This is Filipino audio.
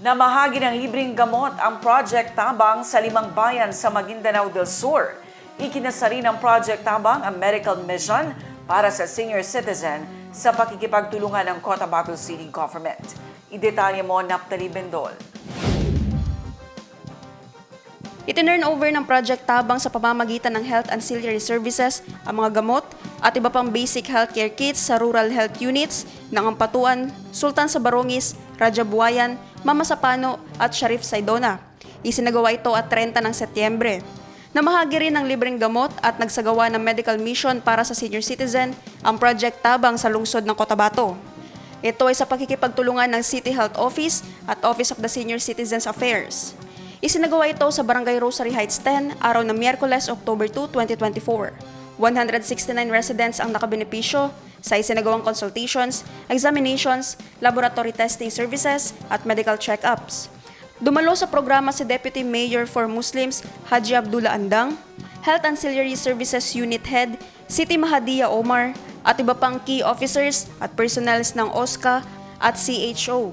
Namahagi ng libreng gamot ang Project Tabang sa limang bayan sa Maguindanao del Sur. Ikinasari ng Project Tabang ang medical mission para sa senior citizen sa pakikipagtulungan ng Cotabato City Government. Idetalye mo, Naptali Bendol. Itinurn over ng Project Tabang sa pamamagitan ng Health Ancillary Services ang mga gamot at iba pang basic healthcare kits sa rural health units ng Ampatuan, Sultan sa Barongis, Rajabuayan, Mama Sapano at Sharif Saidona. Isinagawa ito at 30 ng Setyembre. Namahagi rin ng libreng gamot at nagsagawa ng medical mission para sa senior citizen ang Project Tabang sa lungsod ng Cotabato. Ito ay sa pakikipagtulungan ng City Health Office at Office of the Senior Citizens Affairs. Isinagawa ito sa Barangay Rosary Heights 10, araw ng Miyerkules, October 2, 2024. 169 residents ang nakabenepisyo sa isinagawang consultations, examinations, laboratory testing services at medical check-ups. Dumalo sa programa si Deputy Mayor for Muslims Haji Abdullah Andang, Health Ancillary Services Unit Head Siti Mahadia Omar at iba pang key officers at personnels ng OSCA at CHO.